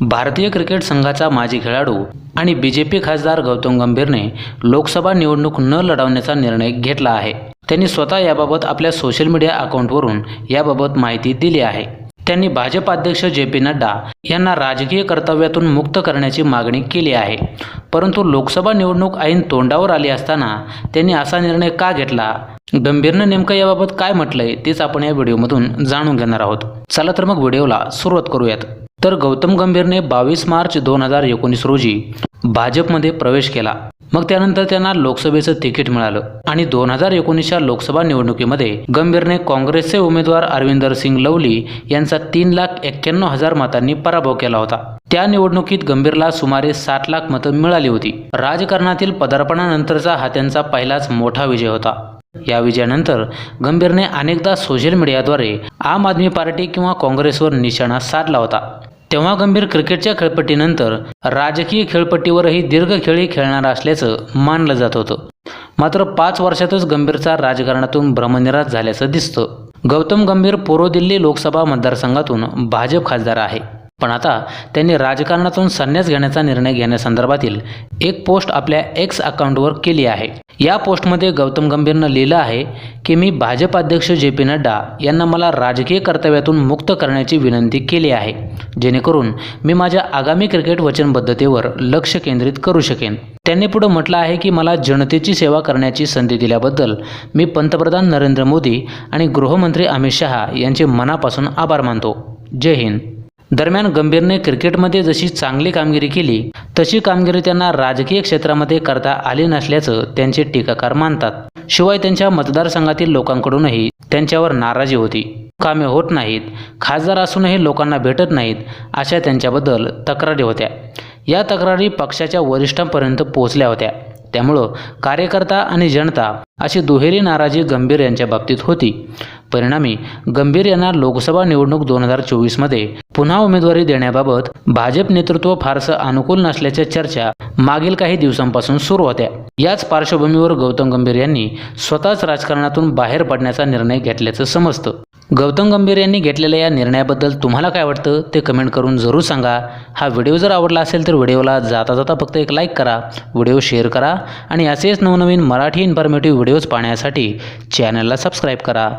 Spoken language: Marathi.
भारतीय क्रिकेट संघाचा माजी खेळाडू आणि बी जे पी खासदार गौतम गंभीरने लोकसभा निवडणूक न लढवण्याचा निर्णय घेतला आहे. त्यांनी स्वतः याबाबत आपल्या सोशल मीडिया अकाउंटवरून याबाबत माहिती दिली आहे. त्यांनी भाजप अध्यक्ष जे पी नड्डा यांना राजकीय कर्तव्यातून मुक्त करण्याची मागणी केली आहे. परंतु लोकसभा निवडणूक ऐन तोंडावर आली असताना त्यांनी असा निर्णय का घेतला? गंभीरनं नेमकं याबाबत काय म्हटलंय तेच आपण या व्हिडिओमधून जाणून घेणार आहोत. चला तर मग व्हिडिओला सुरुवात करूयात. तर गौतम गंभीरने बावीस मार्च दोन हजार एकोणीस रोजी भाजपमध्ये प्रवेश केला. मग त्यानंतर त्यांना लोकसभेचं तिकीट मिळालं आणि दोन हजार एकोणीसच्या लोकसभा निवडणुकीमध्ये गंभीरने काँग्रेसचे उमेदवार अरविंदर सिंग लवली यांचा तीन लाख एक्क्याण्णव हजार मतांनी पराभव केला होता. त्या निवडणुकीत गंभीरला सुमारे साठ लाख मतं मिळाली होती. राजकारणातील पदार्पणानंतरचा हा त्यांचा पहिलाच मोठा विजय होता. या विजयानंतर गंभीरने अनेकदा सोशल मीडियाद्वारे आम आदमी पार्टी किंवा काँग्रेसवर निशाणा साधला होता. तेव्हा गंभीर क्रिकेटच्या खेळपट्टीनंतर राजकीय खेळपट्टीवरही दीर्घ खेळी खेळणार असल्याचं मानलं जात होतं. मात्र पाच वर्षातच गंभीरचा राजकारणातून भ्रमनिराश झाल्याचं दिसतं. गौतम गंभीर पूर्व दिल्ली लोकसभा मतदारसंघातून भाजप खासदार आहे. पण आता त्यांनी राजकारणातून संन्यास घेण्याचा निर्णय घेण्यासंदर्भातील एक पोस्ट आपल्या एक्स अकाउंटवर केली आहे. या पोस्टमध्ये गौतम गंभीरनं लिहिलं आहे की मी भाजप अध्यक्ष जे पी नड्डा यांना मला राजकीय कर्तव्यातून मुक्त करण्याची विनंती केली आहे. जेणेकरून मी माझ्या आगामी क्रिकेट वचनबद्धतेवर लक्ष केंद्रित करू शकेन. त्यांनी पुढे म्हटलं आहे की मला जनतेची सेवा करण्याची संधी दिल्याबद्दल मी पंतप्रधान नरेंद्र मोदी आणि गृहमंत्री अमित शहा यांचे मनापासून आभार मानतो. जय हिंद. दरम्यान गंभीरने क्रिकेटमध्ये जशी चांगली कामगिरी केली तशी कामगिरी त्यांना राजकीय क्षेत्रामध्ये करता आली नसल्याचं त्यांचे टीकाकार मानतात. शिवाय त्यांच्या मतदारसंघातील लोकांकडूनही त्यांच्यावर नाराजी होती. कामे होत नाहीत खासदार असूनही लोकांना भेटत नाहीत अशा त्यांच्याबद्दल तक्रारी होत्या. या तक्रारी पक्षाच्या वरिष्ठांपर्यंत पोहोचल्या होत्या. त्यामुळं कार्यकर्ता आणि जनता अशी दुहेरी नाराजी गंभीर यांच्या बाबतीत होती. परिणामी गंभीर यांना लोकसभा निवडणूक दोन हजार चोवीसमध्ये पुन्हा उमेदवारी देण्याबाबत भाजप नेतृत्व फारसं अनुकूल नसल्याच्या चर्चा मागील काही दिवसांपासून सुरू होत्या. याच पार्श्वभूमीवर गौतम गंभीर यांनी स्वतःच राजकारणातून बाहेर पडण्याचा निर्णय घेतल्याचं समजतं. गौतम गंभीर यांनी घेतलेल्या या निर्णयाबद्दल तुम्हाला काय वाटतं ते कमेंट करून जरूर सांगा. हा व्हिडिओ जर आवडला असेल तर व्हिडिओला जाता जाता फक्त एक लाईक करा व्हिडिओ शेअर करा आणि असेच नवनवीन मराठी इन्फॉर्मेटिव्ह व्हिडिओज पाहण्यासाठी चॅनलला सबस्क्राईब करा.